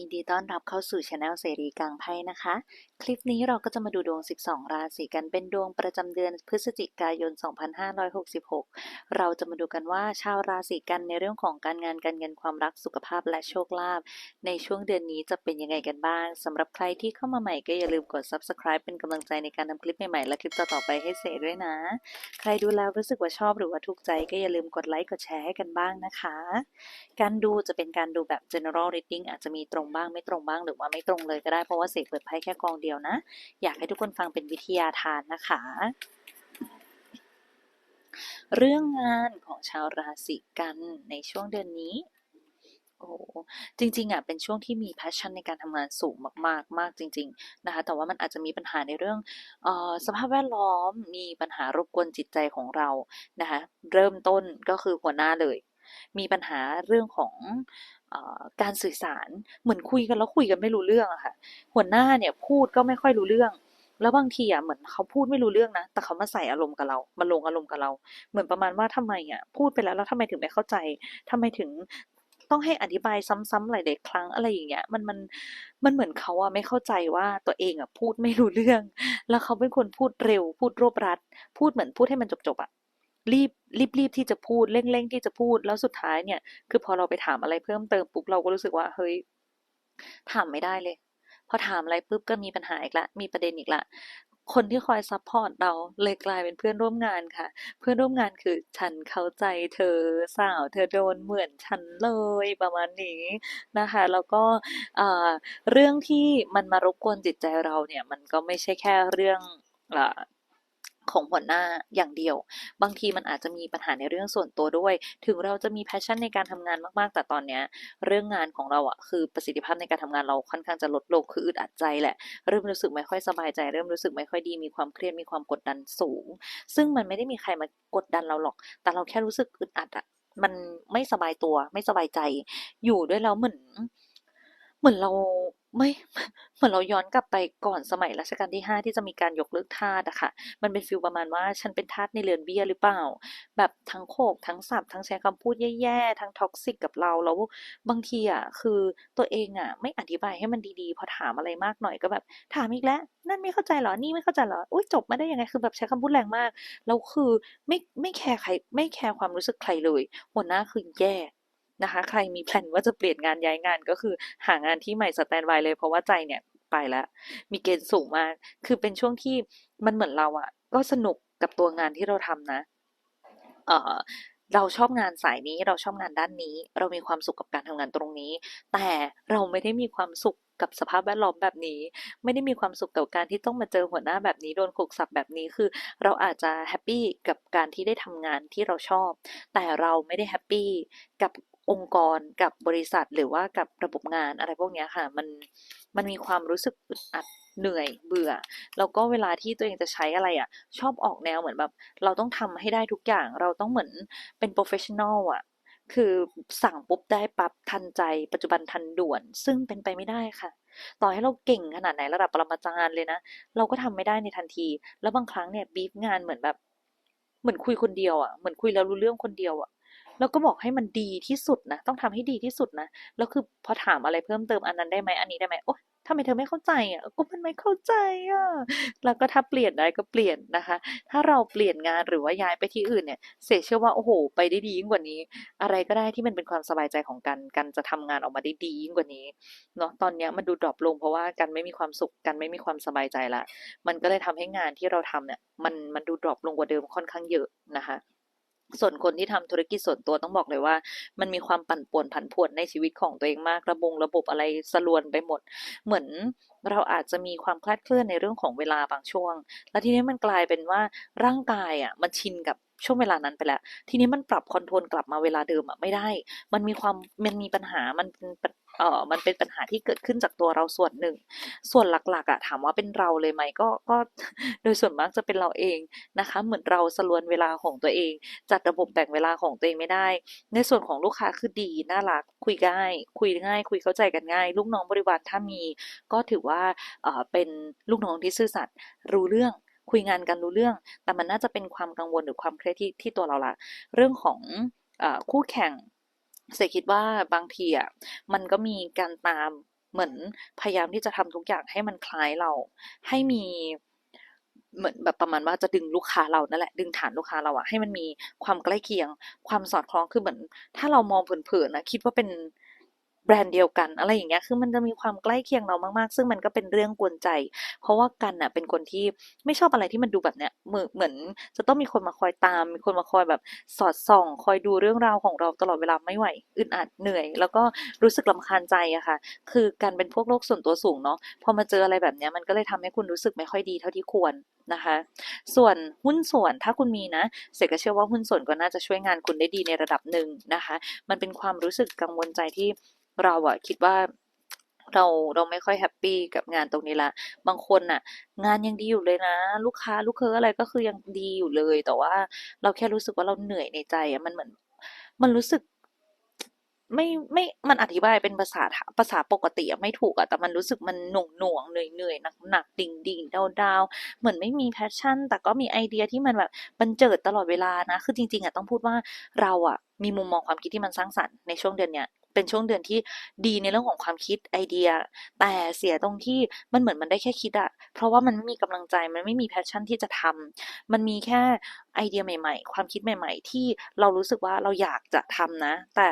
ยินดีต้อนรับเข้าสู่ช anel เสรีกลางไพ่นะคะ คลิปนี้เราก็จะมาดูดวง 12 ราศีกันเป็นดวงประจำเดือนพฤศจิกายน 2566 เราจะมาดูกันว่าชาวราศีกันในเรื่องของการงานการเงินความรักสุขภาพและโชคลาภในช่วงเดือนนี้จะเป็นยังไงกันบ้างสำหรับใครที่เข้ามาใหม่ก็อย่าลืมกด subscribe เป็นกำลังใจในการทำคลิปใหม่ๆและคลิปต่อๆไปให้เสรด้วยนะ ใครดูแล้วรู้สึกว่าชอบหรือว่าถูกใจก็อย่าลืมกดไลค์กดแชร์ให้กันบ้างนะคะ การดูจะเป็นการดูแบบ general reading อาจจะมีตรงงบ้างไม่ตรงบ้างหรือว่าไม่ตรงเลยก็ได้เพราะว่าเสกเปิดไพ่แค่กองเดียวนะ อยากให้ทุกคนฟังเป็นวิทยาทานนะคะ เรื่องงานของชาวราศีกันในช่วงเดือนนี้โอ้จริงๆอะเป็นช่วงที่มี passion ในการทำงานสูงมากๆ มากจริง ๆนะคะ แต่ว่ามันอาจจะมีปัญหาในเรื่องออสภาพแวดล้อม มีปัญหารบกวนจิตใจของเรานะคะ เริ่มต้นก็คือหัวหน้าเลย มีปัญหาเรื่องของอการสื่อสารเหมือนคุยกันแล้วคุยกันไม่รู้เรื่องอะค่ะหัวหน้าเนี่ยพูดก็ไม่ค่อยรู้เรื่อง แล้วบางทีอะเหมือนเขาพูดไม่รู้เรื่องนะ แต่เขามาใส่อารมณ์กับเรา มาลงอารมณ์กับเรา เหมือนประมาณว่าทำไมอะพูดไปแล้วแล้วทำไมถึงไม่เข้าใจทำไมถึงต้องให้อธิบายซ้ำๆหลายๆครั้งอะไรอย่างเงี้ยมันมันมันเหมือนเขาอะไม่เข้าใจว่าตัวเองอะพูดไม่รู้เรื่อง แล้วเขาเป็นคนพูดเร็ว พูดรวบรัด พูดเหมือนพูดให้มันจบๆอะ รีบรีบรีบที่จะพูดเร่งเร่งที่จะพูดแล้วสุดท้ายเนี่ย คือพอเราไปถามอะไรเพิ่มเติมปุ๊บเราก็รู้สึกว่าเฮ้ยถามไม่ได้เลย พอถามอะไรปุ๊บก็มีปัญหาอีกละ มีประเด็นอีกละ คนที่คอยซัพพอร์ตเราเลยกลายเป็นเพื่อนร่วมงานค่ะ เพื่อนร่วมงานคือฉันเข้าใจเธอสาว เธอโดนเหมือนฉันเลยประมาณนี้นะคะ แล้วก็เรื่องที่มันมารบกวนจิตใจเราเนี่ย มันก็ไม่ใช่แค่เรื่องอ ของหัวหน้าอย่างเดียว บางทีมันอาจจะมีปัญหาในเรื่องส่วนตัวด้วย ถึงเราจะมีแพชชั่นในการทำงานมากๆ แต่ตอนเนี้ยเรื่องงานของเราอะคือประสิทธิภาพในการทำงานเราค่อนข้างจะลดลงคืออึดอัดใจแหละเริ่มรู้สึกไม่ค่อยสบายใจ เริ่มรู้สึกไม่ค่อยดีมีความเครียดมีความกดดันสูง ซึ่งมันไม่ได้มีใครมากดดันเราหรอก แต่เราแค่รู้สึกอึดอัดอะมันไม่สบายตัวไม่สบายใจ อยู่ด้วยแล้วเหมือนเหมือนเรา ไม่เหมือนเราย้อนกลับไปก่อนสมัยรัชกาลที่ห้าที่จะมีการยกเลิกทาสอะค่ะ มันเป็นฟีลประมาณว่าฉันเป็นทาสในเรือนเบี้ยหรือเปล่า แบบทั้งโขกทั้งสับทั้งใช้คำพูดแย่ๆทั้งท็อกซิกกับเราแล้วบางทีอะคือตัวเองอะไม่อธิบายให้มันดีๆ พอถามอะไรมากหน่อยก็แบบ ถามอีกแล้ว นั่นไม่เข้าใจเหรอนี่ไม่เข้าใจเหรออุ้ยจบมาได้ยังไงคือแบบใช้คำพูดแรงมากแล้วคือไม่ไม่แคร์ใครไม่แคร์ความรู้สึกใครเลยหัวหน้าคือแย่ นะคะ ใครมีแพลนว่าจะเปลี่ยนงานย้ายงานก็คือหางานที่ใหม่สแตนบายเลยเพราะว่าใจเนี่ยไปแล้ว มีเกณฑ์สูงมาก คือเป็นช่วงที่มันเหมือนเราอะก็สนุกกับตัวงานที่เราทำนะ เออเราชอบงานสายนี้เราชอบงานด้านนี้ เรามีความสุขกับการทำงานตรงนี้ แต่เราไม่ได้มีความสุขกับสภาพแวดล้อมแบบนี้ ไม่ได้มีความสุขกับการที่ต้องมาเจอหัวหน้าแบบนี้โดนขกสับแบบนี้คือ เราอาจจะแฮปปี้กับการที่ได้ทำงานที่เราชอบ แต่เราไม่ได้แฮปปี้กับ องค์กรกับบริษัทหรือว่ากับระบบงานอะไรพวกนี้ค่ะ มันมันมีความรู้สึกอึดอัดเหนื่อยเบื่อ แล้วก็เวลาที่ตัวเองจะใช้อะไรอะ ชอบออกแนวเหมือนแบบ เราต้องทำให้ได้ทุกอย่างเราต้องเหมือนเป็นโปรเฟชชั่นอลอะคือสั่งปุ๊บได้ปั๊บทันใจปัจจุบันทันด่วน ซึ่งเป็นไปไม่ได้ค่ะ ต่อให้เราเก่งขนาดไหนระดับปรมาจารย์เลยนะ เราก็ทำไม่ได้ในทันที แล้วบางครั้งเนี่ยบีฟงานเหมือนแบบ เหมือนคุยคนเดียวอะเหมือนคุยแล้วรู้เรื่องคนเดียวอะ แล้วก็บอกให้มันดีที่สุดนะ ต้องทำให้ดีที่สุดนะ แล้วคือพอถามอะไรเพิ่มเติมอันนั้นได้ไหมอันนี้ได้ไหมโอ๊ยทำไมเธอไม่เข้าใจอะก็มันไม่เข้าใจอะ แล้วก็ถ้าเปลี่ยนได้ก็เปลี่ยนนะคะ ถ้าเราเปลี่ยนงานหรือว่าย้ายไปที่อื่นเนี่ย เสเชื่อว่าโอ้โห ไปได้ดียิ่งกว่านี้ อะไรก็ได้ที่มันเป็นความสบายใจของกัน กันจะทำงานออกมาได้ดียิ่งกว่านี้ เนาะ ตอนนี้มันดูดรอปลงเพราะว่ากันไม่มีความสุข กันไม่มีความสบายใจละ มันก็เลยทำให้งานที่เราทำเนี่ย มันมันดูดรอปลงกว่าเดิมค่อนข้างเยอะนะคะ ส่วนคนที่ทำธุรกิจส่วนตัวต้องบอกเลยว่า มันมีความปั่นป่วนผันผวนในชีวิตของตัวเองมากระบงระบบอะไรสลวนไปหมด เหมือนเราอาจจะมีความคลาดเคลื่อนในเรื่องของเวลาบางช่วง แล้วทีนี้มันกลายเป็นว่าร่างกายอะมันชินกับช่วงเวลานั้นไปแล้ว ทีนี้มันปรับคอนโทรลกลับมาเวลาเดิมอะไม่ได้ มันมีความมันมีปัญหามัน เออมันเป็นปัญหาที่เกิดขึ้นจากตัวเราส่วนหนึ่ง ส่วนหลักๆอะถามว่าเป็นเราเลยไหมก็ก็โดยส่วนมากจะเป็นเราเองนะคะ เหมือนเราสลวนเวลาของตัวเอง จัดระบบแบ่งเวลาของตัวเองไม่ได้ ในส่วนของลูกค้าคือดีน่ารักคุยง่าย คุยง่าย คุยเข้าใจกันง่าย ลูกน้องบริวารถ้ามี ก็ถือว่าเออเป็นลูกน้องที่ซื่อสัตย์รู้เรื่องคุยงานกันรู้เรื่อง แต่มันน่าจะเป็นความกังวลหรือความเครียดที่ที่ตัวเราละเรื่องของอคู่แข่ง เสกคิดว่าบางทีอะมันก็มีการตามเหมือนพยายามที่จะทำทุกอย่างให้มันคล้ายเรา ให้มีเหมือนแบบประมาณว่าจะดึงลูกค้าเรานั่นแหละดึงฐานลูกค้าเราอะให้มันมีความใกล้เคียง ความสอดคล้องคือเหมือน ถ้าเรามองเผินๆนะคิดว่าเป็น แบรนด์เดียวกัน อะไรอย่างเงี้ยคือมันจะมีความใกล้เคียงเรามากๆ ซึ่งมันก็เป็นเรื่องกวนใจ เพราะว่ากันน่ะเป็นคนที่ไม่ชอบอะไรที่มันดูแบบเนี้ยเหมือนจะต้องมีคนมาคอยตาม มีคนมาคอยแบบสอดส่อง คอยดูเรื่องราวของเราตลอดเวลาไม่ไหวอึดอัดเหนื่อย แล้วก็รู้สึกรำคาญใจอะค่ะ คือการเป็นพวกโลกส่วนตัวสูงเนาะพอมาเจออะไรแบบเนี้ยมันก็เลยทำให้คุณรู้สึกไม่ค่อยดีเท่าที่ควรนะคะ ส่วนหุ้นส่วนถ้าคุณมีนะเสกก็เชื่อว่าหุ้นส่วนก็น่าจะช่วยงานคุณได้ดีในระดับหนึ่งนะคะ มันเป็นความรู้สึกกังวลใจที่ เราอะคิดว่าเราเราไม่ค่อยแฮปปี้กับงานตรงนี้ละ บางคนน่ะ งานยังดีอยู่เลยนะ ลูกค้าลูกเค้ออะไรก็คือยังดีอยู่เลย แต่ว่าเราแค่รู้สึกว่าเราเหนื่อยในใจอะมันเหมือน มันรู้สึก ไม่ไม่มันอธิบายเป็นภาษาภาษาปกติอะไม่ถูกอะแต่มันรู้สึกมันหน่วงหน่วงเหนื่อยเหนื่อยหนักหนักดิ่งดิ่งดาวดาวเหมือนไม่มีแพชชั่น แต่ก็มีไอเดียที่มันแบบบันเจิดตลอดเวลานะ คือจริง ๆอะต้องพูดว่าเราอะมีมุมมองความคิดที่มันสร้างสรรค์ในช่วงเดือนเนี้ย เป็นช่วงเดือนที่ดีในเรื่องของความคิดไอเดีย แต่เสียตรงที่มันเหมือนมันได้แค่คิดอะเพราะว่ามันไม่มีกำลังใจมันไม่มีแพชชั่นที่จะทำมันมีแค่ไอเดียใหม่ ๆ ความคิดใหม่ ๆ ที่เรารู้สึกว่าเราอยากจะทำนะ แต่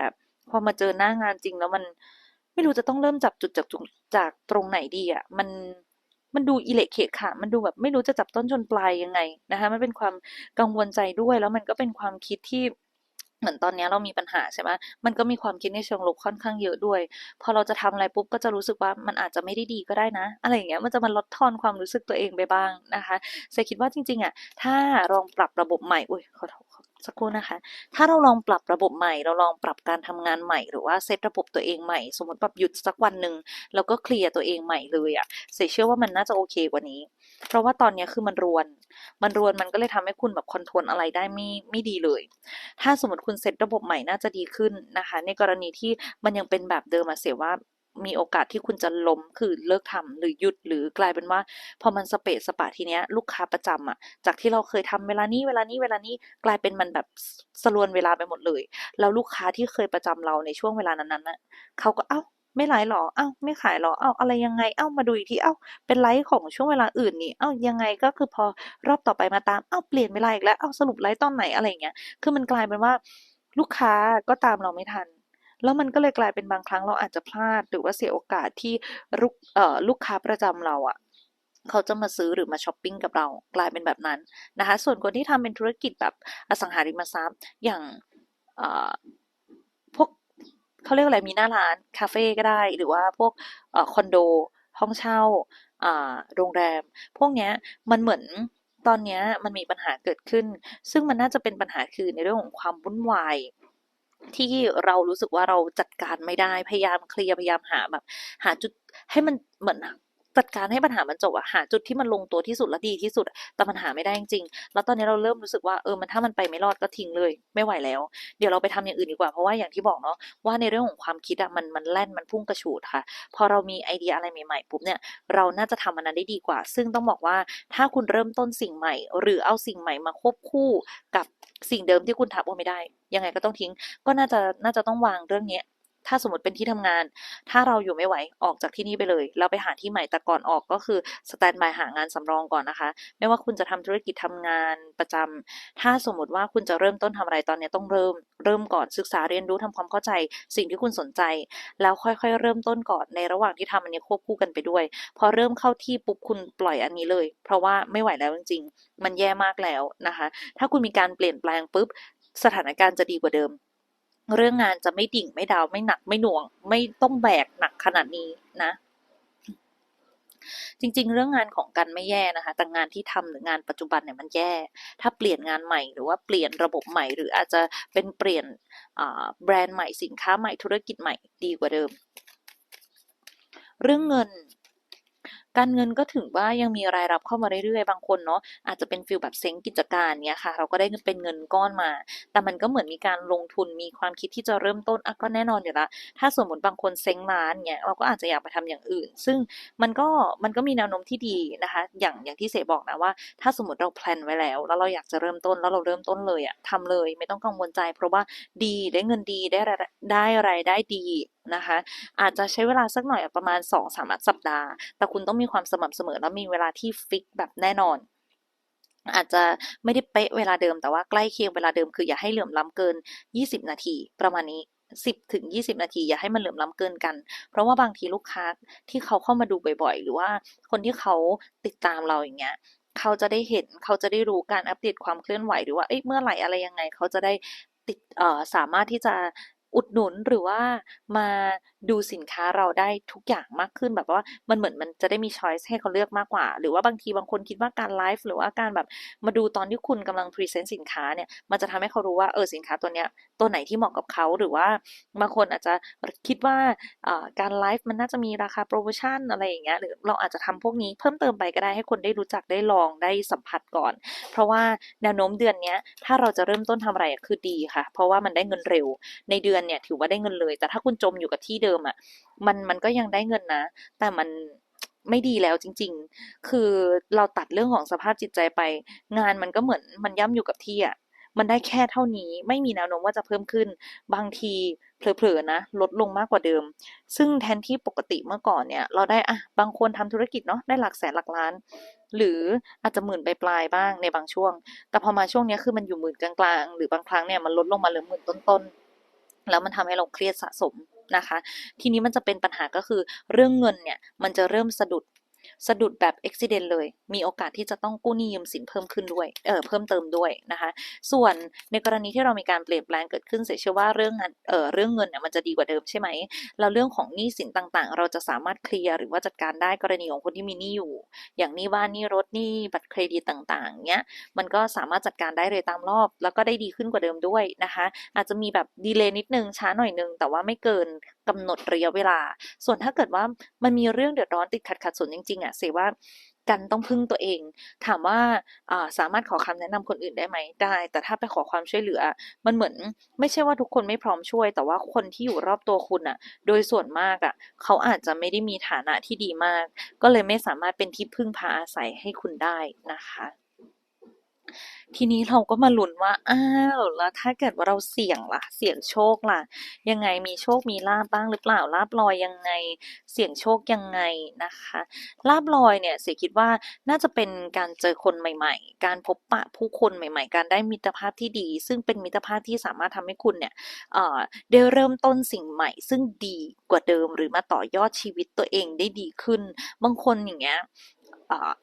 พอมาเจอหน้างานจริงแล้วมันไม่รู้จะต้องเริ่มจับจุดจากจุดจากตรงไหนดีอะมันมันดูอิเละเขะค่ะ มันดูแบบไม่รู้จะจับต้นชนปลายยังไงนะคะ มันเป็นความกังวลใจด้วย แล้วมันก็เป็นความคิดที่ เหมือนตอนนี้เรามีปัญหาใช่ไหมมันก็มีความคิดในเชิงลบค่อนข้างเยอะด้วย พอเราจะทำอะไรปุ๊บก็จะรู้สึกว่ามันอาจจะไม่ได้ดีก็ได้นะ อะไรอย่างเงี้ย มันจะมาลดทอนความรู้สึกตัวเองไปบ้างนะคะเซคิดว่าจริงๆอะ ถ้าลองปรับระบบใหม่ อุ้ยขอโทษสักครู่นะคะ ถ้าเราลองปรับระบบใหม่ เราลองปรับการทำงานใหม่ หรือว่าเซตระบบตัวเองใหม่ สมมติแบบหยุดสักวันหนึ่งแล้วก็เคลียร์ตัวเองใหม่เลยอะเซเชื่อว่ามันน่าจะโอเคกว่านี้ เพราะว่าตอนนี้คือมันรวน มันรวนมันก็เลยทำให้คุณแบบคอนโทรลอะไรได้ไม่ไม่ดีเลย ถ้าสมมติคุณเซตระบบใหม่น่าจะดีขึ้นนะคะ ในกรณีที่มันยังเป็นแบบเดิมมาเสียว่ามีโอกาสที่คุณจะล้มคือเลิกทำหรือหยุดหรือกลายเป็นว่า พอมันสเปซสปะทีเนี้ยลูกค้าประจำอะจากที่เราเคยทำเวลานี้เวลานี้เวลานี้กลายเป็นมันแบบสลวนเวลาไปหมดเลย แล้วลูกค้าที่เคยประจำเราในช่วงเวลานั้นๆน่ะเขาก็เอ้า ไม่ไลฟ์หรอเอ้าไม่ขายหรอเอ้าอะไรยังไงเอ้ามาดูอีกทีเอ้าเป็นไลฟ์ของช่วงเวลาอื่นนี่เอ้ายังไงก็คือพอรอบต่อไปมาตามเอ้าเปลี่ยนเวลาอีกแล้วเอ้าสรุปไลฟ์ตอนไหนอะไรเงี้ย คือมันกลายเป็นว่าลูกค้าก็ตามเราไม่ทัน แล้วมันก็เลยกลายเป็นบางครั้งเราอาจจะพลาด หรือว่าเสียโอกาสที่ลูกเอ่อลูกค้าประจำเราอะเขาจะมาซื้อหรือมาช้อปปิ้งกับเรากลายเป็นแบบนั้นนะคะ ส่วนคนที่ทำเป็นธุรกิจแบบอสังหาริมทรัพย์อย่างเอ่อ เขาเรียกอะไรมีหน้าร้านคาเฟ่ก็ได้ หรือว่าพวกอคอนโด ห้องเช่าอ่าโรงแรม พวกเนี้ยมันเหมือนตอนเนี้ยมันมีปัญหาเกิดขึ้น ซึ่งมันน่าจะเป็นปัญหาคือในเรื่องของความวุ่นวายที่เรารู้สึกว่าเราจัดการไม่ได้พยายามเคลียร์พยายามหาแบบ หาจุดให้มันเหมือน จัดการให้ปัญหามันจบอะหาจุดที่มันลงตัวที่สุดและดีที่สุด แต่มันหาไม่ได้จริงๆแล้วตอนนี้เราเริ่มรู้สึกว่าเออมันถ้ามันไปไม่รอดก็ทิ้งเลย ไม่ไหวแล้ว เดี๋ยวเราไปทำอย่างอื่นดีกว่าเพราะว่าอย่างที่บอกเนาะว่าในเรื่องของความคิดอะมันมันแล่นมันพุ่งกระฉูดค่ะ พอเรามีไอเดียอะไรใหม่ๆปุ๊บเนี่ยเราน่าจะทำมันนั้นได้ดีกว่า ซึ่งต้องบอกว่าถ้าคุณเริ่มต้นสิ่งใหม่ หรือเอาสิ่งใหม่มาควบคู่กับสิ่งเดิมที่คุณทำว่าไม่ได้ ยังไงก็ต้องทิ้ง ก็น่าจะน่าจะต้องวางเรื่องนี้ ถ้าสมมติเป็นที่ทำงาน ถ้าเราอยู่ไม่ไหวออกจากที่นี่ไปเลยแล้วไปหาที่ใหม่แต่ก่อนออกก็คือสแตนบายหางานสำรองก่อนนะคะ ไม่ว่าคุณจะทำธุรกิจทำงานประจำถ้าสมมติว่าคุณจะเริ่มต้นทำอะไรตอนนี้ต้องเริ่ม เริ่มก่อนศึกษาเรียนรู้ทำความเข้าใจ สิ่งที่คุณสนใจ แล้วค่อยๆ เริ่มต้นก่อนในระหว่างที่ทำอันนี้ควบคู่กันไปด้วย พอเริ่มเข้าที่ปุ๊บคุณปล่อยอันนี้เลย เพราะว่าไม่ไหวแล้วจริงๆ มันแย่มากแล้วนะคะ ถ้าคุณมีการเปลี่ยนแปลงปุ๊บสถานการณ์จะดีกว่าเดิม เรื่องงานจะไม่ดิ่งไม่ดาวไม่หนักไม่หน่วง ไม่ต้องแบกหนักขนาดนี้นะ จริง ๆ เรื่องงานของกันไม่แย่นะคะ แต่งานที่ทำหรืองานปัจจุบันเนี่ยมันแย่ ถ้าเปลี่ยนงานใหม่หรือว่าเปลี่ยนระบบใหม่ หรืออาจจะเป็นเปลี่ยนแบรนด์ใหม่สินค้าใหม่ธุรกิจใหม่ดีกว่าเดิม เรื่องเงิน การเงินก็ถึงว่ายังมีรายรับเข้ามาเรื่อยๆ บางคนเนาะอาจจะเป็นฟิลแบบเซ้งกิจการเนี้ยค่ะ เราก็ได้เป็นเงินก้อนมา แต่มันก็เหมือนมีการลงทุนมีความคิดที่จะเริ่มต้นอะก็แน่นอนอยู่ละถ้าสมมติบางคนเซ้งร้านเนี้ยเราก็อาจจะอยากไปทำอย่างอื่น ซึ่งมันก็มันก็มีแนวโน้มที่ดีนะคะ อย่างอย่างที่เสบอกนะว่า ถ้าสมมติเราแพลนไว้แล้ว แล้วเราอยากจะเริ่มต้นแล้วเราเริ่มต้นเลยอะทำเลย ไม่ต้องกังวลใจ เพราะว่าดีได้เงินดีได้ได้รายได้ดี นะคะ อาจจะใช้เวลาสักหน่อยประมาณ 2-3สัปดาห์ แต่คุณต้องมีความสม่ำเสมอและมีเวลาที่ฟิกแบบแน่นอนอาจจะไม่ได้เป๊ะเวลาเดิมแต่ว่าใกล้เคียงเวลาเดิมคืออย่าให้เหลื่อมล้ำเกิน 20 นาที ประมาณนี้ 10ถึง20 นาที อย่าให้มันเหลื่อมล้ำเกินกัน เพราะว่าบางทีลูกค้าที่เขาเข้ามาดูบ่อยๆ หรือว่าคนที่เขาติดตามเราอย่างเงี้ยเขาจะได้เห็นเขาจะได้รู้การอัปเดตความเคลื่อนไหวหรือว่าเอ๊ะเมื่อไหร่อะไรยังไงเขาจะได้ติดเอ่อสามารถที่จะ อุดหนุนหรือว่ามาดูสินค้าเราได้ทุกอย่างมากขึ้นแบบว่ามันเหมือนมันจะได้มีช้อยซ์ให้เขาเลือกมากกว่า หรือว่าบางทีบางคนคิดว่าการไลฟ์หรือว่าการแบบมาดูตอนที่คุณกำลังพรีเซนต์สินค้าเนี่ยมันจะทำให้เขารู้ว่าเออสินค้าตัวเนี้ยตัวไหนที่เหมาะกับเขาหรือว่าบางคนอาจจะคิดว่าการไลฟ์มันน่าจะมีราคาโพรโมชั่นอะไรอย่างเงี้ยหรือเราอาจจะทำพวกนี้เพิ่มเติมไปก็ได้ให้คนได้รู้จักได้ลองได้สัมผัสก่อน เพราะว่าแนวโน้มเดือนเนี้ยถ้าเราจะเริ่มต้นทำอะไรคือดีค่ะ เพราะว่ามันได้เงินเร็ว ในเดือนเนี่ยถือว่าได้เงินเลย แต่ถ้าคุณจมอยู่กับที่เดิมอะมันมันก็ยังได้เงินนะ แต่มันไม่ดีแล้วจริง ๆ คือเราตัดเรื่องของสภาพจิตใจไป งานมันก็เหมือนมันย่ำอยู่กับที่อะมันได้แค่เท่านี้ไม่มีแนวโน้มว่าจะเพิ่มขึ้น บางทีเผลอๆนะ ลดลงมากกว่าเดิม ซึ่งแทนที่ปกติเมื่อก่อนเนี่ย เราได้อะบางคนทำธุรกิจเนาะได้หลักแสนหลักล้าน หรืออาจจะหมื่นปลายๆบ้างในบางช่วง แต่พอมาช่วงนี้คือมันอยู่หมื่นกลางๆ หรือบางครั้งเนี่ยมันลดลงมาเหลือหมื่นต้นๆ แล้วมันทำให้เราเครียดสะสม นะคะ ทีนี้มันจะเป็นปัญหาก็คือเรื่องเงินเนี่ยมันจะเริ่มสะดุด สะดุดแบบอุบิเหตุเลย มีโอกาสที่จะต้องกู้หนี้ยืมสินเพิ่มขึ้นด้วย เอ่อเพิ่มเติมด้วยนะคะ ส่วนในกรณีที่เรามีการเปลี่ยนแปลงเกิดขึ้นเสียเชื่อว่าเรื่องงานเอ่อเรื่องเงินเนี่ยมันจะดีกว่าเดิมใช่ไหมแล้วเรื่องของหนี้สินต่างๆ เราจะสามารถเคลียร์หรือว่าจัดการได้กรณีของคนที่มีหนี้อยู่ อย่างหนี้บ้านหนี้รถหนี้บัตรเครดิตต่างๆเงี้ยมันก็สามารถจัดการได้เลยตามรอบ แล้วก็ได้ดีขึ้นกว่าเดิมด้วยนะคะ อาจจะมีแบบดีเลย์นิดนึงช้าหน่อยนึงแต่ว่าไม่เกิน กำหนดระยะเวลา ส่วนถ้าเกิดว่ามันมีเรื่องเดือดร้อนติดขัดขัดสนจริงๆอะเสียว่ากันต้องพึ่งตัวเอง ถามว่าสามารถขอคำแนะนำคนอื่นได้ไหมได้ แต่ถ้าไปขอความช่วยเหลือ มันเหมือนไม่ใช่ว่าทุกคนไม่พร้อมช่วย แต่ว่าคนที่อยู่รอบตัวคุณน่ะ โดยส่วนมากอะ เขาอาจจะไม่ได้มีฐานะที่ดีมาก ก็เลยไม่สามารถเป็นที่พึ่งพาอาศัยให้คุณได้นะคะ ทีนี้เราก็มาลุ้นว่า อ้าว แล้วถ้าเกิดว่าเราเสี่ยงล่ะ เสี่ยงโชคล่ะ ยังไงมีโชคมีลาภบ้างหรือเปล่า ลาภลอยยังไง เสี่ยงโชคยังไงนะคะ ลาภลอยเนี่ยเสียคิดว่าน่าจะเป็นการเจอคนใหม่ ๆ การพบปะผู้คนใหม่ ๆ การได้มิตรภาพที่ดี ซึ่งเป็นมิตรภาพที่สามารถทำให้คุณเนี่ยเอ่อได้เริ่มต้นสิ่งใหม่ ซึ่งดีกว่าเดิมหรือมาต่อยอดชีวิตตัวเองได้ดีขึ้น บางคนอย่างเงี้ย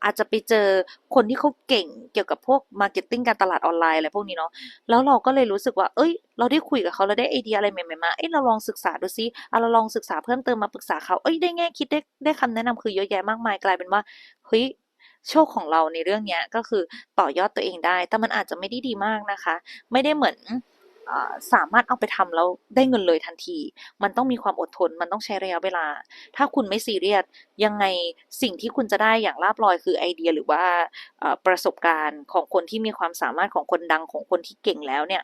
อาจจะไปเจอคนที่เขาเก่งเกี่ยวกับพวก marketing การตลาดออนไลน์อะไรพวกนี้เนาะแล้วเราก็เลยรู้สึกว่าเฮ้ย เราได้คุยกับเขาเราได้ไอเดียอะไรใหม่ๆมาเอ๊ะเราลองศึกษาดูซิอ่าเราลองศึกษาเพิ่มเติมมาปรึกษาเขาเฮ้ยได้แง่คิดได้ได้คำแนะนำคือเยอะแยะมากมายกลายเป็นว่าเฮ้ยโชคของเราในเรื่องเนี้ยก็คือต่อยอดตัวเองได้ แต่มันอาจจะไม่ได้ดีมากนะคะ ไม่ได้เหมือน สามารถเอาไปทำแล้วได้เงินเลยทันที มันต้องมีความอดทน มันต้องใช้ระยะเวลา ถ้าคุณไม่ซีเรียส ยังไงสิ่งที่คุณจะได้อย่างลาภลอยคือไอเดียหรือว่าประสบการณ์ของคนที่มีความสามารถของคนดังของคนที่เก่งแล้วเนี่ย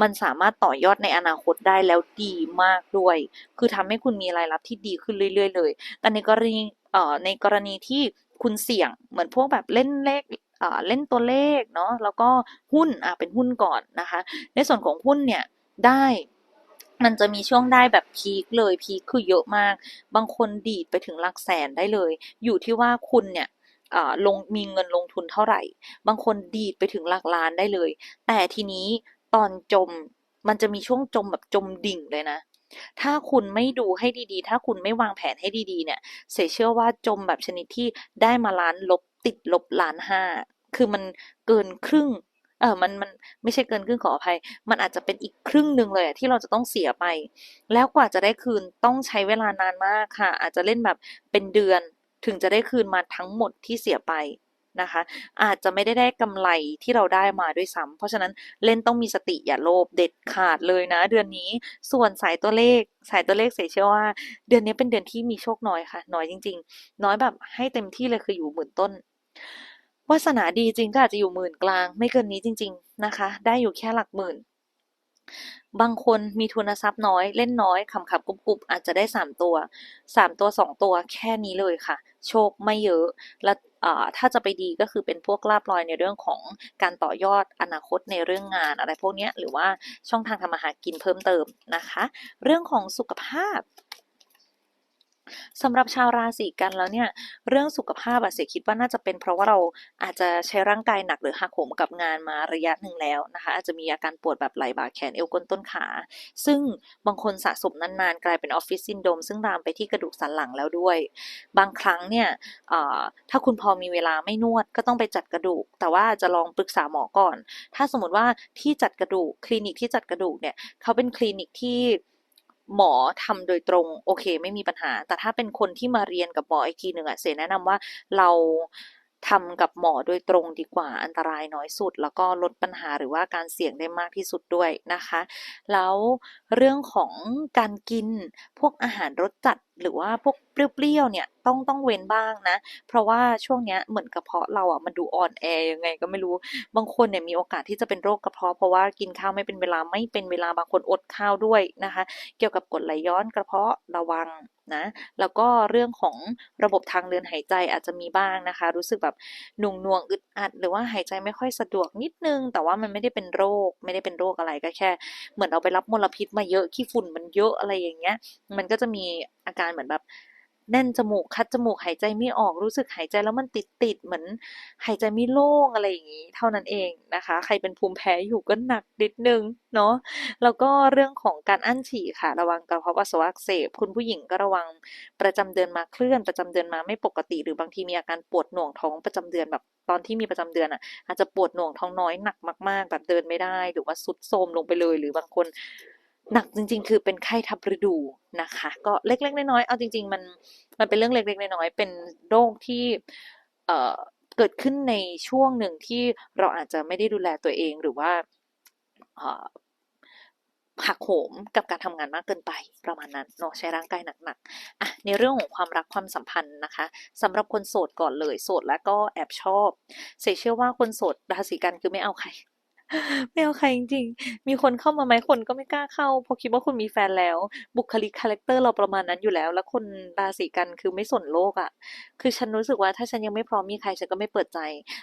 มันสามารถต่อยอดในอนาคตได้แล้วดีมากด้วย คือทำให้คุณมีรายรับที่ดีขึ้นเรื่อย ๆ เลย แต่ในกรณีในกรณีที่คุณเสี่ยงเหมือนพวกแบบเล่นเลข เล่นตัวเลขเนาะแล้วก็หุ้นอ่าเป็นหุ้นก่อนนะคะ ในส่วนของหุ้นเนี่ยได้มันจะมีช่วงได้แบบพีกเลยพีกคือเยอะมาก บางคนดีดไปถึงหลักแสนได้เลย อยู่ที่ว่าคุณเนี่ยลงมีเงินลงทุนเท่าไหร่ บางคนดีดไปถึงหลักล้านได้เลย แต่ทีนี้ตอนจมมันจะมีช่วงจมแบบจมดิ่งเลยนะ ถ้าคุณไม่ดูให้ดีๆ ถ้าคุณไม่วางแผนให้ดีๆ เนี่ย เสียเชื่อว่าจมแบบชนิดที่ได้มาล้านลบติดลบ1,500,000 คือมันเกินครึ่ง เออมันมันไม่ใช่เกินครึ่งขออภัย มันอาจจะเป็นอีกครึ่งหนึ่งเลยอะที่เราจะต้องเสียไป แล้วกว่าจะได้คืนต้องใช้เวลานานมากค่ะ อาจจะเล่นแบบเป็นเดือนถึงจะได้คืนมาทั้งหมดที่เสียไปนะคะ อาจจะไม่ได้ได้กำไรที่เราได้มาด้วยซ้ำเพราะฉะนั้นเล่นต้องมีสติอย่าโลภเด็ดขาดเลยนะ เดือนนี้ส่วนสายตัวเลขสายตัวเลขเสียเชื่อว่า เดือนนี้เป็นเดือนที่มีโชคน้อยค่ะ น้อยจริง ๆ น้อยแบบให้เต็มที่เลยคืออยู่หมื่นต้น วาสนาดีจริงก็อาจจะอยู่หมื่นกลาง ไม่เกินนี้จริง ๆนะคะ ได้อยู่แค่หลักหมื่น บางคนมีทุนทรัพย์น้อย เล่นน้อยขำๆกรุบอาจจะได้3ตัว3ตัว2ตัวแค่นี้เลยค่ะ โชคไม่เยอะและถ้าจะไปดีก็คือเป็นพวกลาภลอยในเรื่องของการต่อยอดอนาคตในเรื่องงานอะไรพวกนี้หรือว่าช่องทางทำมาหากินเพิ่มเติมนะคะ เรื่องของสุขภาพ สำหรับชาวราศีกันแล้วเนี่ยเรื่องสุขภาพอะเสียคิดว่าน่าจะเป็นเพราะว่าเราอาจจะใช้ร่างกายหนักหรือหักโหมกับงานมาระยะหนึ่งแล้วนะคะ อาจจะมีอาการปวดแบบไหล่บ่าแขนเอวก้นต้นขา ซึ่งบางคนสะสมนานๆ กลายเป็นออฟฟิศซินโดมซึ่งลามไปที่กระดูกสันหลังแล้วด้วย บางครั้งเนี่ยถ้าคุณพอมีเวลาไม่นวดก็ต้องไปจัดกระดูก แต่ว่าจะลองปรึกษาหมอก่อน ถ้าสมมติว่าที่จัดกระดูกคลินิกที่จัดกระดูกเนี่ยเขาเป็นคลินิกที่ หมอทำโดยตรงโอเค ไม่มีปัญหา แต่ถ้าเป็นคนที่มาเรียนกับหมออีกทีหนึ่งอะเสแนะนำว่าเราทำกับหมอโดยตรงดีกว่าอันตรายน้อยสุด แล้วก็ลดปัญหาหรือว่าการเสี่ยงได้มากที่สุดด้วยนะคะ แล้วเรื่องของการกินพวกอาหารรสจัดหรือว่าพวกเปรี้ยวๆเนี่ยต้องต้องเว้นบ้างนะ เพราะว่าช่วงเนี้ยเหมือนกระเพาะเราอะมันดูอ่อนแอยังไงก็ไม่รู้ บางคนเนี่ยมีโอกาสที่จะเป็นโรคกระเพาะเพราะว่ากินข้าวไม่เป็นเวลาไม่เป็นเวลาบางคนอดข้าวด้วยนะคะ เกี่ยวกับกรดไหลย้อนกระเพาะระวังนะแล้วก็เรื่องของระบบทางเดินหายใจอาจจะมีบ้างนะคะ รู้สึกแบบหน่วงน่วงอึดอัด หรือว่าหายใจไม่ค่อยสะดวกนิดนึง แต่ว่ามันไม่ได้เป็นโรค ไม่ได้เป็นโรคอะไรก็แค่ เหมือนเราไปรับมลพิษมาเยอะขี้ฝุ่นมันเยอะอะไรอย่างเงี้ย มันก็จะมี อาการเหมือนแบบแน่นจมูกคัดจมูกหายใจไม่ออกรู้สึกหายใจแล้วมันติดติดเหมือนหายใจไม่โล่งอะไรอย่างนี้ เท่านั้นเองนะคะ ใครเป็นภูมิแพ้อยู่ก็หนักนิดนึงเนาะแล้วก็เรื่องของการอั้นฉี่ค่ะ ระวังกระเพาะปัสสาวะอักเสบคุณผู้หญิงก็ระวังประจำเดือนมาเคลื่อนประจำเดือนมาไม่ปกติ หรือบางทีมีอาการปวดหน่วงท้องประจำเดือนแบบตอนที่มีประจำเดือนอะอาจจะปวดหน่วงท้องน้อยหนักมาก ๆ แบบเดินไม่ได้ หรือว่าสุดโทรมลงไปเลย หรือบางคน หนักจริง ๆ คือเป็นไข้ทับฤดูนะคะ ก็เล็กๆน้อยๆเอาจริง ๆ มันมันเป็นเรื่องเล็กๆน้อยๆเป็นโรคที่เอ่อเกิดขึ้นในช่วงหนึ่งที่เราอาจจะไม่ได้ดูแลตัวเองหรือว่าเอ่อหักโหมกับการทำงานมากเกินไปประมาณนั้นเนาะใช้ร่างกายหนักๆอะในเรื่องของความรักความสัมพันธ์นะคะสำหรับคนโสดก่อนเลยโสดแล้วก็แอบชอบเสเชื่อว่าคนโสดราศีกันคือไม่เอาใคร ไม่เอาใครจริงๆ มีคนเข้ามาไหมคนก็ไม่กล้าเข้าเพราะคิดว่าคุณมีแฟนแล้ว บุคลิกคาแรคเตอร์เราประมาณนั้นอยู่แล้ว แล้วคนราศีกันคือไม่สนโลกอะ่ะ คือฉันรู้สึกว่าถ้าฉันยังไม่พร้อมมีใครฉันก็ไม่เปิดใจ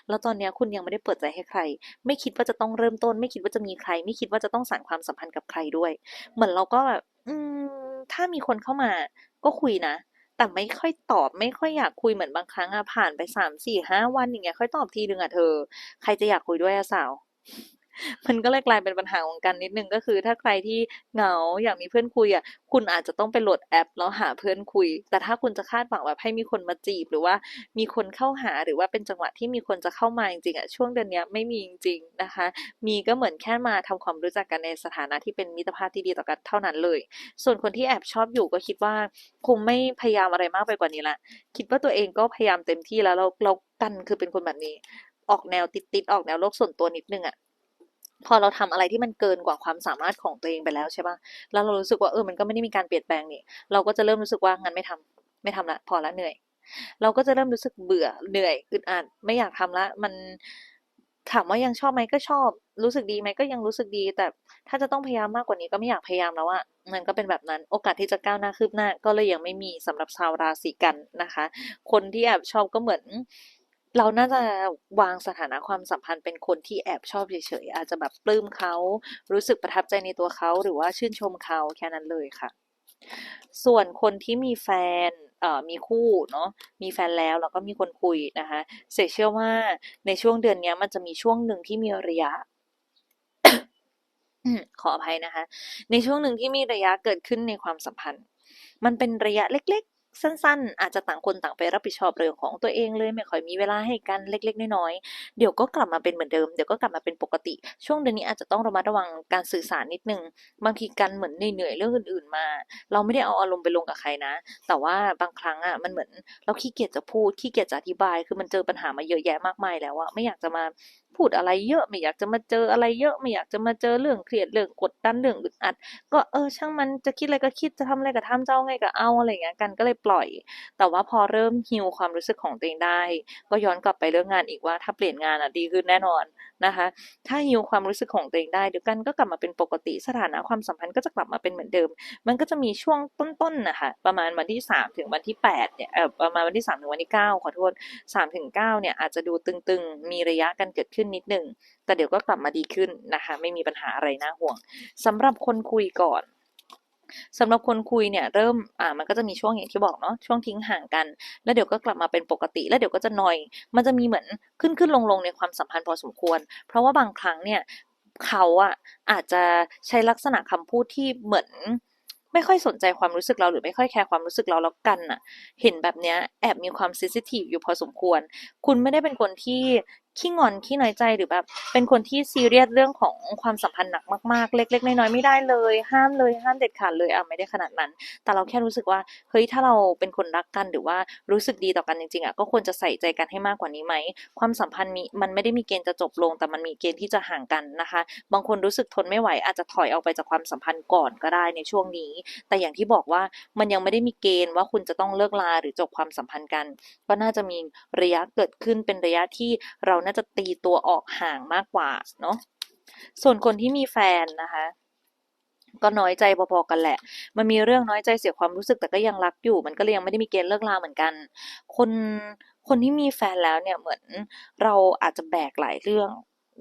แล้วตอนนี้คุณยังไม่ได้เปิดใจให้ใคร ไม่คิดว่าจะต้องเริ่มต้น ไม่คิดว่าจะมีใคร ไม่คิดว่าจะต้องสานความสัมพันธ์กับใครด้วย เหมือนเราก็แบบอืม ถ้ามีคนเข้ามา ก็คุยนะแต่ไม่ค่อยตอบไม่ค่อยอยากคุยเหมือนบางครั้งอะผ่านไปสามสี่ห้าวันอย่างเงี้ยค่อยตอบทีนึงอะเธอ ใครจะอยากคุยด้วยอะสาว มันก็เลยกลายเป็นปัญหาของกันนิดนึงก็คือ ถ้าใครที่เหงาอยากมีเพื่อนคุยอะคุณอาจจะต้องไปโหลดแอป แล้วหาเพื่อนคุย แต่ถ้าคุณจะคาดหวังแบบให้มีคนมาจีบ หรือว่ามีคนเข้าหาหรือว่าเป็นจังหวะที่มีคนจะเข้ามาจริงๆอะช่วงเดือนนี้ไม่มีจริงๆนะคะ มีก็เหมือนแค่มาทำความรู้จักกันในสถานะที่เป็นมิตรภาพที่ดีต่อกันเท่านั้นเลย ส่วนคนที่แอบชอบอยู่ก็คิดว่าคงไม่พยายามอะไรมากไปกว่านี้ละคิดว่าตัวเองก็พยายามเต็มที่แล้วเราเรากันคือเป็นคนแบบนี้ ออกแนวติดๆออกแนวโลกส่วนตัวนิดนึงอะ พอเราทำอะไรที่มันเกินกว่าความสามารถของตัวเองไปแล้วใช่ปะแล้วเรารู้สึกว่าเออมันก็ไม่ได้มีการเปลี่ยนแปลงนี่ เราก็จะเริ่มรู้สึกว่างั้นไม่ทำไม่ทำละ พอละเหนื่อย เราก็จะเริ่มรู้สึกเบื่อเหนื่อยอึดอัดไม่อยากทำละ มันถามว่ายังชอบไหมก็ชอบ รู้สึกดีไหมก็ยังรู้สึกดี แต่ถ้าจะต้องพยายามมากกว่านี้ก็ไม่อยากพยายามแล้วอะมันก็เป็นแบบนั้น โอกาสที่จะก้าวหน้าคืบหน้า ก็เลยยังไม่มีสำหรับชาวราศีกันนะคะ คนที่แอบชอบก็เหมือน เราน่าจะวางสถานะความสัมพันธ์เป็นคนที่แอบชอบเฉยๆอาจจะแบบปลื้มเขารู้สึกประทับใจในตัวเขาหรือว่าชื่นชมเขาแค่นั้นเลยค่ะ ส่วนคนที่มีแฟนเอ่อมีคู่เนาะมีแฟนแล้วแล้วก็มีคนคุยนะคะเสกเชื่อว่าในช่วงเดือนเนี้ยมันจะมีช่วงหนึ่งที่มีระยะขออภัยนะคะ ในช่วงหนึ่งที่มีระยะเกิดขึ้นในความสัมพันธ์ มันเป็นระยะเล็ก สั้นๆ อาจจะต่างคนต่างไปรับผิดชอบเรื่องของตัวเองเลยไม่ค่อยมีเวลาให้กันเล็ก ๆ น้อยๆ เดี๋ยวก็กลับมาเป็นเหมือนเดิม เดี๋ยวก็กลับมาเป็นปกติ ช่วงเดือนนี้อาจจะต้องระมัดระวังการสื่อสารนิดนึง บางทีกันเหมือนเหนื่อยๆเรื่องอื่นๆมา เราไม่ได้เอาอารมณ์ไปลงกับใครนะ แต่ว่าบางครั้งอะมันเหมือนเราขี้เกียจจะพูดขี้เกียจจะอธิบาย คือมันเจอปัญหามาเยอะแยะมากมายแล้วอะไม่อยากจะมา พูดอะไรเยอะไม่อยากจะมาเจออะไรเยอะไม่อยากจะมาเจอเรื่องเครียดเรื่องกดดันเรื่องอึดอัด ก็เออช่างมันจะคิดอะไรก็คิดจะทำอะไรก็ทำจะเอาไงก็เอาอะไรอย่างเงี้ยกันก็เลยปล่อย แต่ว่าพอเริ่มฮิวความรู้สึกของตัวเองได้ ก็ย้อนกลับไปเรื่องงานอีกว่าถ้าเปลี่ยนงานอะดีขึ้นแน่นอนนะคะ ถ้าฮิวความรู้สึกของตัวเองได้เดี๋ยวกันก็กลับมาเป็นปกติสถานะความสัมพันธ์ก็จะกลับมาเป็นเหมือนเดิม มันก็จะมีช่วงต้นๆนะคะประมาณวันที่สามถึงวันที่แปดเนี่ยเออประมาณวันที่สามถึงวันที่เก้าขอโทษสามถึงเก้าเนี่ยอาจจะดูตึงๆ มีระยะกันเกิดขึ้นนิดหนึ่ง แต่เดี๋ยวก็กลับมาดีขึ้นนะคะ ไม่มีปัญหาอะไรน่าห่วงสำหรับคนคุยก่อนสำหรับคนคุยเนี่ยเริ่มอ่ามันก็จะมีช่วงอย่างที่บอกเนาะช่วงทิ้งห่างกัน แล้วเดี๋ยวก็กลับมาเป็นปกติ แล้วเดี๋ยวก็จะนอย มันจะมีเหมือนขึ้นขึ้นลงลงในความสัมพันธ์พอสมควร เพราะว่าบางครั้งเนี่ยเขาอะอาจจะใช้ลักษณะคำพูดที่เหมือนไม่ค่อยสนใจความรู้สึกเราหรือไม่ค่อยแคร์ความรู้สึกเราแล้วกันน่ะ เห็นแบบเนี้ยแอบมีความซิซิทีฟอยู่พอสมควร คุณไม่ได้เป็นคนที่ ขี้งอนขี้น้อยใจหรือแบบ เป็นคนที่ซีเรียสเรื่องของความสัมพันธ์หนักมากๆ เล็ก ๆ น้อยๆไม่ได้เลย ห้ามเลยห้ามเด็ดขาดเลยอะไม่ได้ขนาดนั้น แต่เราแค่รู้สึกว่าเฮ้ยถ้าเราเป็นคนรักกันหรือว่ารู้สึกดีต่อกันจริงๆอะก็ควรจะใส่ใจกันให้มากกว่านี้ไหมความสัมพันธ์มีมันไม่ได้มีเกณฑ์จะจบลง แต่มันมีเกณฑ์ที่จะห่างกันนะคะ บางคนรู้สึกทนไม่ไหวอาจจะถอยออกไปจากความสัมพันธ์ก่อนก็ได้ในช่วงนี้ แต่อย่างที่บอกว่ามันยังไม่ได้มีเกณฑ์ว่าคุณจะต้องเลิกลาหรือจบความสัมพันธ์กัน ก็น่าจะมีระยะเกิดขึ้นเป็นระยะที่เราน่าจะตีตัวออกห่างมากกว่าเนาะส่วนคนที่มีแฟนนะคะ ก็น้อยใจพอๆกันแหละ มันมีเรื่องน้อยใจเสียความรู้สึกแต่ก็ยังรักอยู่ มันก็เลยยังไม่ได้มีเกณฑ์เลิกลาเหมือนกัน คนคนที่มีแฟนแล้วเนี่ยเหมือนเราอาจจะแบกหลายเรื่อง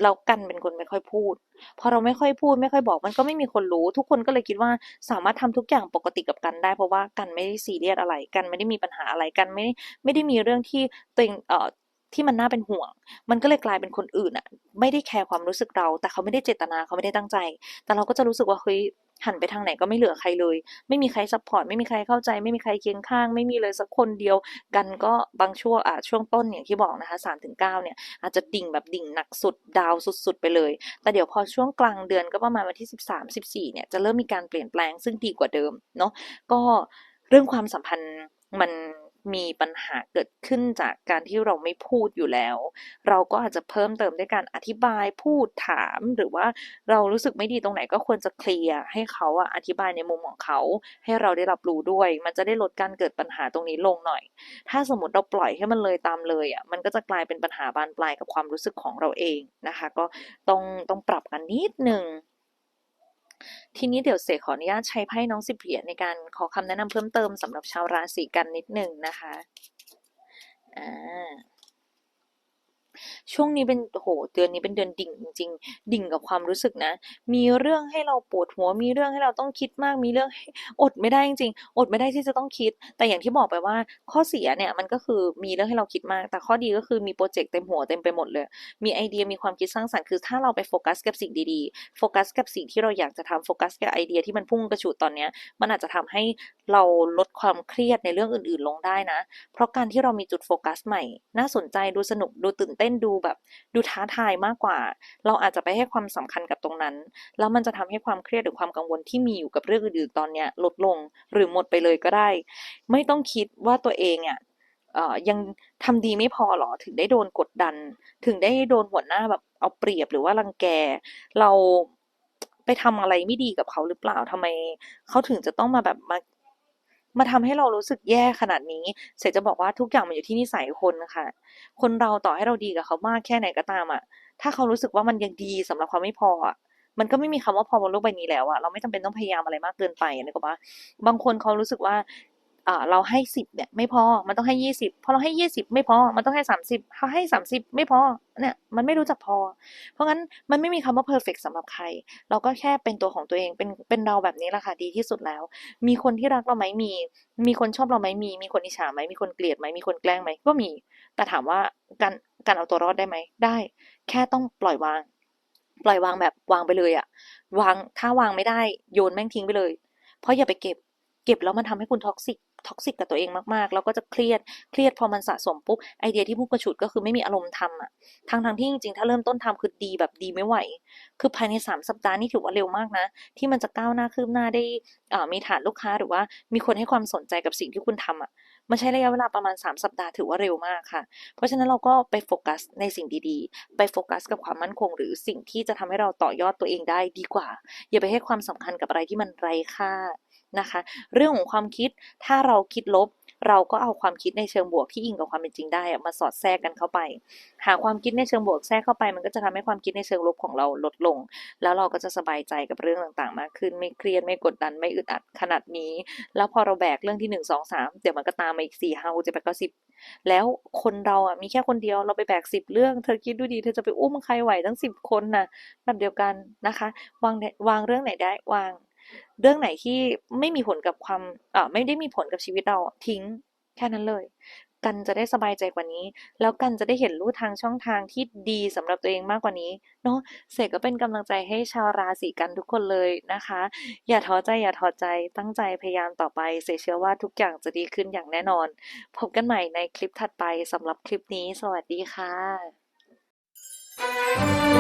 เรากันเป็นคนไม่ค่อยพูด พอเราไม่ค่อยพูดไม่ค่อยบอก มันก็ไม่มีคนรู้ ทุกคนก็เลยคิดว่าสามารถทำทุกอย่างปกติกับกันได้ เพราะว่ากันไม่ได้ซีเรียสอะไรกันไม่ได้มีปัญหาอะไรกันไม่ไม่ได้มีเรื่องที่ตัวเองเอ่อ ที่มันน่าเป็นห่วง มันก็เลยกลายเป็นคนอื่นอะไม่ได้แคร์ความรู้สึกเรา แต่เขาไม่ได้เจตนาเขาไม่ได้ตั้งใจ แต่เราก็จะรู้สึกว่าเฮ้ยหันไปทางไหนก็ไม่เหลือใครเลย ไม่มีใครซัพพอร์ต ไม่มีใครเข้าใจ ไม่มีใครเคียงข้าง ไม่มีเลยสักคนเดียว กันก็บางช่วงอะช่วงต้นอย่างที่บอกนะคะสามถึงเก้าเนี่ย อาจจะดิ่งแบบดิ่งหนักสุดดาวสุดๆไปเลย แต่เดี๋ยวพอช่วงกลางเดือนก็ประมาณวันที่สิบสามสิบสี่เนี่ยจะเริ่มมีการเปลี่ยนแปลงซึ่งดีกว่าเดิมเนาะ ก็เรื่องความสัมพันธ์มัน มีปัญหาเกิดขึ้นจากการที่เราไม่พูดอยู่แล้ว เราก็อาจจะเพิ่มเติมด้วยการอธิบายพูดถามหรือว่าเรารู้สึกไม่ดีตรงไหนก็ควรจะเคลียร์ให้เขาอะอธิบายในมุมของเขา ให้เราได้รับรู้ด้วย มันจะได้ลดการเกิดปัญหาตรงนี้ลงหน่อย ถ้าสมมติเราปล่อยให้มันเลยตามเลยอะมันก็จะกลายเป็นปัญหาบานปลายกับความรู้สึกของเราเองนะคะ ก็ต้องต้องปรับกันนิดนึง ทีนี้เดี๋ยวเสกขออนุญาตใช้ไพ่น้องสิบเหรียญในการขอคำแนะนำเพิ่มเติมสำหรับชาวราศีกันนิดหนึ่งนะคะอ่า ช่วงนี้เป็นโหเดือนนี้เป็นเดือนดิ่งจริง ๆ ดิ่งกับความรู้สึกนะ มีเรื่องให้เราปวดหัว มีเรื่องให้เราต้องคิดมาก มีเรื่องอดไม่ได้จริงๆ อดไม่ได้ที่จะต้องคิด แต่อย่างที่บอกไปว่าข้อเสียเนี่ยมันก็คือมีเรื่องให้เราคิดมาก แต่ข้อดีก็คือมีโปรเจกต์เต็มหัวเต็มไปหมดเลย มีไอเดียมีความคิดสร้างสรรค์คือถ้าเราไปโฟกัสกับสิ่งดีๆ โฟกัสกับสิ่งที่เราอยากจะทำโฟกัสกับไอเดียที่มันพุ่งกระฉูดตอนเนี้ยมันอาจจะทำให้เราลดความเครียดในเรื่องอื่นๆลงได้นะ เพราะการที่เรามีจุดโฟกัสใหม่ น่าสนใจดูสนุกดูตื่นเต้นดูแบบดูท้าทายมากกว่า เราอาจจะไปให้ความสำคัญกับตรงนั้น แล้วมันจะทำให้ความเครียดหรือความกังวลที่มีอยู่กับเรื่องอื่นๆตอนเนี้ยลดลงหรือหมดไปเลยก็ได้ ไม่ต้องคิดว่าตัวเองอะเอ่อยังทำดีไม่พอหรอถึงได้โดนกดดัน ถึงได้โดนหัวหน้าแบบเอาเปรียบหรือว่ารังแก เราไปทำอะไรไม่ดีกับเขาหรือเปล่าทำไมเขาถึงจะต้องมาแบบมา มาทำให้เรารู้สึกแย่ขนาดนี้ เสร็จจะบอกว่าทุกอย่างมันอยู่ที่นิสัยคนค่ะ คนเราต่อให้เราดีกับเขามากแค่ไหนก็ตามอะ ถ้าเขารู้สึกว่ามันยังดีสำหรับเขาไม่พออะมันก็ไม่มีคำว่าพอบนโลกใบนี้แล้วอะเราไม่จำเป็นต้องพยายามอะไรมากเกินไปนะก็ว่าบางคนเขารู้สึกว่า เราให้สิบเนี่ยไม่พอ มันต้องให้ยี่สิบพอเราให้ยี่สิบไม่พอ มันต้องให้สามสิบเขาให้สามสิบไม่พอ เนี่ย มันไม่รู้จักพอ เพราะงั้นมันไม่มีคำว่า perfect สำหรับใคร เราก็แค่เป็นตัวของตัวเอง เป็น เป็นเราแบบนี้แหละค่ะ ดีที่สุดแล้ว มีคนที่รักเราไหมมี มีคนชอบเราไหมมี มีคนอิจฉาไหมมีคนเกลียดไหมมีคนแกล้งไหมก็มี แต่ถามว่าการการเอาตัวรอดได้ไหม ได้ แค่ต้องปล่อยวาง ปล่อยวางแบบวางไปเลยอะวาง ถ้าวางไม่ได้ โยนแม่งทิ้งไปเลย เพราะอย่าไปเก็บ เก็บแล้วมันทำให้คุณท็อกซิก ท็อกซิกกับตัวเองมากๆ แล้วก็จะเครียด เครียดพอมันสะสมปุ๊บ ไอเดียที่พุ่งกระฉูดก็คือไม่มีอารมณ์ทำอะทั้งทางที่จริงๆ ถ้าเริ่มต้นทำคือดีแบบดีไม่ไหว คือภายในสามสัปดาห์นี่ถือว่าเร็วมากนะ ที่มันจะก้าวหน้าคืบหน้าได้มีฐานลูกค้าหรือว่ามีคนให้ความสนใจกับสิ่งที่คุณทำอะมันใช้ระยะเวลาประมาณ 3 สัปดาห์ถือว่าเร็วมากค่ะ เพราะฉะนั้นเราก็ไปโฟกัสในสิ่งดีๆ ไปโฟกัสกับความมั่นคง หรือสิ่งที่จะทำให้เราต่อยอดตัวเองได้ดีกว่า อย่าไปให้ความสำคัญกับอะไรที่มันไร้ค่า นะคะ เรื่องของความคิดถ้าเราคิดลบ เราก็เอาความคิดในเชิงบวกที่อิงกับความเป็นจริงได้มาสอดแทรกกันเข้าไป หาความคิดในเชิงบวกแทรกเข้าไป มันก็จะทำให้ความคิดในเชิงลบของเราลดลง แล้วเราก็จะสบายใจกับเรื่องต่างๆ มากขึ้นไม่เครียดไม่กดดันไม่อึดอัดขนาดนี้ แล้วพอเราแบกเรื่องที่หนึ่งสองสามเดี๋ยวมันก็ตามมาอีกสี่ห้าเจ็ดแปดเก้าสิบแล้วคนเราอะมีแค่คนเดียวเราไปแบกสิบเรื่องเธอคิดดูดีเธอจะไปอุ้มใครไหวทั้งสิบคนน่ะแบบเดียวกันนะคะ วางวางเรื่องไหนได้วาง เรื่องไหนที่ไม่มีผลกับความเอ่อไม่ได้มีผลกับชีวิตเราทิ้งแค่นั้นเลย กันจะได้สบายใจกว่านี้ แล้วกันจะได้เห็นลู่ทางช่องทางที่ดีสำหรับตัวเองมากกว่านี้เนาะเสกก็เป็นกำลังใจให้ชาวราศีกันทุกคนเลยนะคะ อย่าท้อใจอย่าท้อใจตั้งใจพยายามต่อไป เสกเชื่อว่าทุกอย่างจะดีขึ้นอย่างแน่นอน พบกันใหม่ในคลิปถัดไปสำหรับคลิปนี้ สวัสดีค่ะ